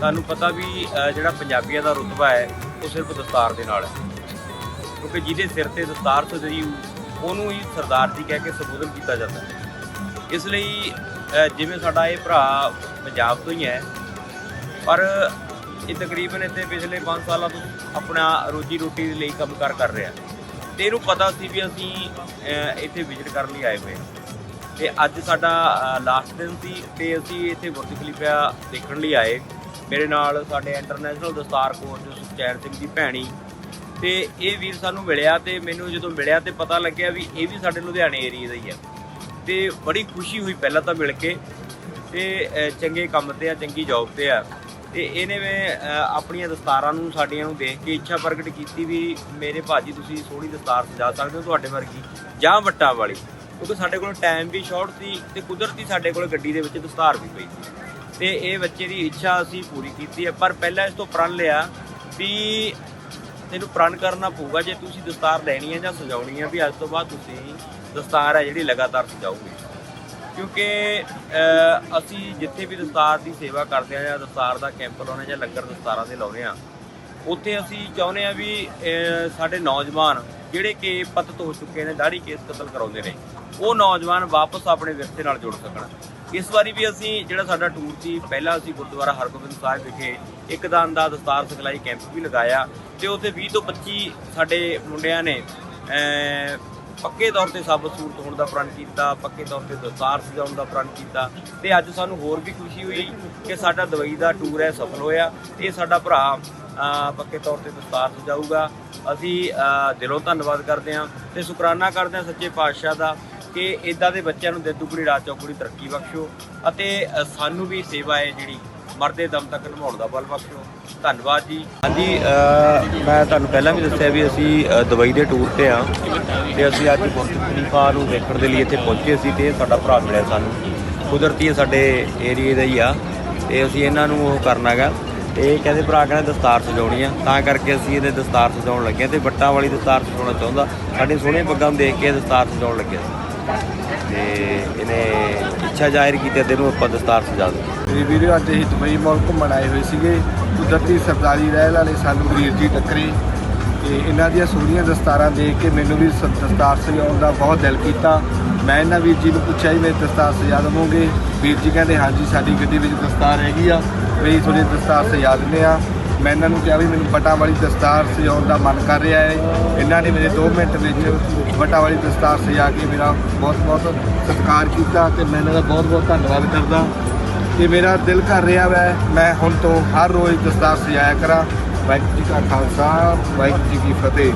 ਸਾਨੂੰ ਪਤਾ ਵੀ ਜਿਹੜਾ ਪੰਜਾਬੀਆਂ ਦਾ ਰੁਤਬਾ ਹੈ ਉਹ ਸਿਰਫ ਦਸਤਾਰ ਦੇ ਨਾਲ ਹੈ। ਕਿਉਂਕਿ ਜਿਹਦੇ ਸਿਰ ਤੇ ਦਸਤਾਰ ਸਜਈ ਹੋਊ, ਉਹਨੂੰ ਹੀ ਸਰਦਾਰ ਜੀ ਕਹਿ ਕੇ ਸੰਬੋਧਨ ਕੀਤਾ ਜਾਂਦਾ ਹੈ। ਇਸ ਲਈ ਜਿਵੇਂ ਸਾਡਾ ਇਹ ਭਰਾ ਪੰਜਾਬ ਤੋਂ ਹੀ ਹੈ ਪਰ ਇਹ ਤਕਰੀਬਨ ਇੱਥੇ ਪਿਛਲੇ 5 ਸਾਲਾਂ ਤੋਂ ਆਪਣਾ ਰੋਜੀ ਰੋਟੀ ਦੇ ਲਈ ਕੰਮ ਕਾਰ ਕਰ ਰਿਹਾ ਤੇ ਇਹਨੂੰ ਪਤਾ ਸੀ ਵੀ ਅਸੀਂ ਇੱਥੇ ਵਿਜ਼ਿਟ ਕਰਨ ਲਈ ਆਏ ਹੋਏ ਹਾਂ। ਤੇ ਅੱਜ ਸਾਡਾ ਲਾਸਟ ਦਿਨ ਸੀ ਤੇ ਅਸੀਂ ਇੱਥੇ ਬੁਰਜ ਖਲੀਫਾ ਦੇਖਣ ਲਈ ਆਏ। ਮੇਰੇ ਨਾਲ ਸਾਡੇ ਇੰਟਰਨੈਸ਼ਨਲ ਦਸਤਾਰ ਕੋਚ ਸੁਖਚੈਨ ਸਿੰਘ ਦੀ ਭੈਣੀ। ਤੇ ਇਹ ਵੀਰ ਸਾਨੂੰ ਮਿਲਿਆ ਤੇ ਮੈਨੂੰ ਜਦੋਂ ਮਿਲਿਆ ਤੇ ਪਤਾ ਲੱਗਿਆ ਵੀ ਇਹ ਵੀ ਸਾਡੇ ਲੁਧਿਆਣੇ ਏਰੀਆ ਦਾ ਹੀ ਹੈ ਤੇ ਬੜੀ ਖੁਸ਼ੀ ਹੋਈ ਪਹਿਲਾਂ ਤਾਂ ਮਿਲ ਕੇ। ਤੇ ਚੰਗੇ ਕੰਮ ਤੇ ਆ, ਚੰਗੀ ਜੌਬ ਤੇ ਆ। ਤੇ ਇਹਨੇ ਮੈਂ ਆਪਣੀਆਂ ਦਸਤਾਰਾਂ ਨੂੰ ਸਾਡੀਆਂ ਨੂੰ ਦੇਖ ਕੇ ਇੱਛਾ ਪ੍ਰਗਟ ਕੀਤੀ ਵੀ ਮੇਰੇ ਭਾਜੀ ਤੁਸੀਂ ਸੋਹਣੀ ਦਸਤਾਰ ਸਜਾ ਸਕਦੇ ਹੋ ਤੁਹਾਡੇ ਵਰਗੀ, ਜਾਂ ਵੱਟਾਂ ਵਾਲੀ। ਕਿਉਂਕਿ ਸਾਡੇ ਕੋਲ ਟਾਈਮ ਵੀ ਸ਼ਾਰਟ ਸੀ ਤੇ ਕੁਦਰਤੀ ਸਾਡੇ ਕੋਲ ਗੱਡੀ ਦੇ ਵਿੱਚ ਦਸਤਾਰ ਵੀ ਪਈ ਸੀ। ਤੇ ਇਹ ਬੱਚੇ ਦੀ ਇੱਛਾ ਅਸੀਂ ਪੂਰੀ ਕੀਤੀ ਹੈ। ਪਰ ਪਹਿਲਾਂ ਇਸ ਤੋਂ ਪ੍ਰਣ ਲਿਆ ਵੀ ਤੈਨੂੰ ਪ੍ਰਣ ਕਰਨਾ ਪਊਗਾ ਜੇ ਤੁਸੀਂ ਦਸਤਾਰ ਲੈਣੀ ਹੈ ਜਾਂ ਸਜਾਉਣੀ ਹੈ ਵੀ ਅੱਜ ਤੋਂ ਬਾਅਦ ਤੁਸੀਂ ਦਸਤਾਰ ਹੈ ਜਿਹੜੀ ਲਗਾਤਾਰ ਸਜਾਓਗੇ। ਕਿਉਂਕਿ ਅਸੀਂ ਜਿੱਥੇ ਵੀ ਦਸਤਾਰ ਦੀ ਸੇਵਾ ਕਰਦੇ ਆ ਜਾਂ ਦਸਤਾਰ ਦਾ ਕੈਂਪ ਲਾਉਣੇ ਜਾਂ ਲੰਗਰ ਦਸਤਾਰਾਂ ਦੇ ਲਾਉਣੇ ਆ ਉੱਥੇ ਅਸੀਂ ਚਾਹੁੰਦੇ ਆ ਵੀ ਸਾਡੇ ਨੌਜਵਾਨ ਜਿਹੜੇ ਕਿ ਪਤਤ ਹੋ ਚੁੱਕੇ ਨੇ ਦਾੜੀ ਕੇਸ ਕਤਲ ਕਰਾਉਂਦੇ ਨੇ, ਉਹ ਨੌਜਵਾਨ ਵਾਪਸ ਆਪਣੇ ਵਿਰਸੇ ਨਾਲ ਜੁੜ ਸਕਣ। ਇਸ ਵਾਰੀ ਵੀ ਅਸੀਂ ਜਿਹੜਾ ਸਾਡਾ ਟੂਰ ਸੀ, ਪਹਿਲਾਂ ਅਸੀਂ ਗੁਰਦੁਆਰਾ ਹਰਗੋਬਿੰਦ ਸਾਹਿਬ ਵਿਖੇ ਇੱਕ ਦਾਨ ਦਾ ਦਸਤਾਰ ਸਿਖਲਾਈ ਕੈਂਪ ਵੀ ਲਗਾਇਆ ਤੇ ਉੱਥੇ 20 ਤੋਂ 25 ਸਾਡੇ ਮੁੰਡਿਆਂ ਨੇ ਪੱਕੇ ਤੌਰ ਤੇ ਸਾਬਤ ਸੂਰਤ ਹੋਣ ਦਾ ਪ੍ਰਣ ਕੀਤਾ, ਪੱਕੇ ਤੌਰ ਤੇ ਦਸਤਾਰ ਸਜਾਉਣ ਦਾ ਪ੍ਰਣ ਕੀਤਾ ਤੇ ਅੱਜ ਸਾਨੂੰ ਹੋਰ ਵੀ ਖੁਸ਼ੀ ਹੋਈ ਕਿ ਸਾਡਾ ਦਵਾਈ ਦਾ ਟੂਰ ਹੈ, ਸਫਲ ਹੋਇਆ ਇਹ ਸਾਡਾ ਭਰਾ ਪੱਕੇ ਤੌਰ ਤੇ ਦਸਤਾਰ ਸਜਾਊਗਾ। ਅਸੀਂ ਦਿਲੋਂ ਧੰਨਵਾਦ ਕਰਦੇ ਹਾਂ ਤੇ ਸ਼ੁਕਰਾਨਾ ਕਰਦੇ ਹਾਂ ਸੱਚੇ ਪਾਤਸ਼ਾਹ ਦਾ ਕਿ ਇਦਾਂ ਦੇ ਬੱਚਿਆਂ ਨੂੰ ਦੇ ਦੁਗਣੀ ਰਾਤ ਚੌਗੁਣੀ ਤਰੱਕੀ ਬਖਸ਼ੋ ਅਤੇ ਸਾਨੂੰ ਵੀ ਸੇਵਾ ਹੈ ਜਿਹੜੀ ਮਰਦੇ ਦਮ ਤੱਕ ਨਿਭਾਉਣ ਦਾ ਬਲ ਬਖਸ਼ੋ। ਧੰਨਵਾਦ ਜੀ। ਹਾਂਜੀ ਮੈਂ ਤੁਹਾਨੂੰ ਪਹਿਲਾਂ ਵੀ ਦੱਸਿਆ ਵੀ ਅਸੀਂ ਦੁਬਈ ਦੇ ਟੂਰ ਤੇ ਆ ਤੇ ਅਸੀਂ ਅੱਜ ਬੁਰਜ ਖਲੀਫਾ ਨੂੰ ਦੇਖਣ ਦੇ ਲਈ ਇੱਥੇ ਪਹੁੰਚੇ ਸੀ ਤੇ ਸਾਡਾ ਭਰਾ ਮਿਲਿਆ ਸਾਨੂੰ। ਕੁਦਰਤੀ ਸਾਡੇ ਏਰੀਏ ਦਾ ਹੀ ਆ ਤੇ ਅਸੀਂ ਇਹਨਾਂ ਨੂੰ ਉਹ ਕਰਨਾ ਗਾ ਤੇ ਇਹ ਕਹਿੰਦੇ ਭਰਾ ਕਹਿੰਦੇ ਦਸਤਾਰ ਸਜਾਉਣੀ ਆ। ਤਾਂ ਕਰਕੇ ਅਸੀਂ ਇਹਦੇ ਦਸਤਾਰ ਸਜਾਉਣ ਲੱਗੇ ਹਾਂ ਤੇ ਵੱਟਾਂ ਵਾਲੀ ਦਸਤਾਰ ਸਜਾਉਣਾ ਚਾਹੁੰਦਾ। ਸਾਡੇ ਸੋਹਣੇ ਪੱਗਾਂ ਨੂੰ ਦੇਖ ਕੇ ਦਸਤਾਰ ਸਜਾਉਣ ਲੱਗਿਆ ਸੀ ਤੇ ਇਹਨੇ ਇੱਛਾ ਜ਼ਾਹਿਰ ਕੀਤੀ ਤੇ ਇਹਨੂੰ ਆਪਾਂ ਦਸਤਾਰ ਸਜਾ ਦਿਓ ਮੇਰੀ ਵੀਡੀਓ ਅੱਜ ਅਸੀਂ ਦੁਬਈ ਮਾਲ ਘੁੰਮਣ ਆਏ ਹੋਏ ਸੀਗੇ। ਕੁਦਰਤੀ ਸਰਦਾਰੀ ਰਹਿਣ ਵਾਲੇ ਸਾਨੂੰ ਵੀਰ ਜੀ ਟੱਕਰੇ ਤੇ ਇਹਨਾਂ ਦੀਆਂ ਸੋਹਣੀਆਂ ਦਸਤਾਰਾਂ ਦੇਖ ਕੇ ਮੈਨੂੰ ਵੀ ਸ- ਦਸਤਾਰ ਸਜਾਉਣ ਦਾ ਬਹੁਤ ਦਿਲ ਕੀਤਾ। ਮੈਂ ਇਹਨਾਂ ਵੀਰ ਜੀ ਨੂੰ ਪੁੱਛਿਆ ਜੀ ਮੇਰੀ ਦਸਤਾਰ ਸਜਾ ਦੇਵੋਗੇ? ਵੀਰ ਜੀ ਕਹਿੰਦੇ, ਹਾਂਜੀ, ਸਾਡੀ ਗੱਡੀ ਵਿੱਚ ਦਸਤਾਰ ਹੈਗੀ ਆ। ਮੇਰੀ ਤੁਹਾਡੀ ਦਸਤਾਰ ਸਜਾ ਦਿੰਦੇ ਆ ਮੈਂ ਇਹਨਾਂ ਨੂੰ ਕਿਹਾ ਵੀ ਮੈਨੂੰ ਬਟਾ ਵਾਲੀ ਦਸਤਾਰ ਸਜਾਉਣ ਦਾ ਮਨ ਕਰ ਰਿਹਾ ਹੈ। ਇਹਨਾਂ ਨੇ ਮੇਰੇ 2 ਮਿੰਟ ਵਿੱਚ ਬਟਾ ਵਾਲੀ ਦਸਤਾਰ ਸਜਾ ਕੇ ਮੇਰਾ ਬਹੁਤ ਬਹੁਤ ਸਤਿਕਾਰ ਕੀਤਾ ਤੇ ਮੈਂ ਇਹਨਾਂ ਦਾ ਬਹੁਤ ਬਹੁਤ ਧੰਨਵਾਦ ਕਰਦਾ। ਤੇ ਮੇਰਾ ਦਿਲ ਕਰ ਰਿਹਾ ਵੈ, ਮੈਂ ਹੁਣ ਤੋਂ ਹਰ ਰੋਜ਼ ਦਸਤਾਰ ਸਜਾਇਆ ਕਰਾਂ। ਵਾਹਿਗੁਰੂ ਜੀ ਕਾ ਖਾਲਸਾ, ਵਾਹਿਗੁਰੂ ਜੀ ਕੀ ਫਤਿਹ।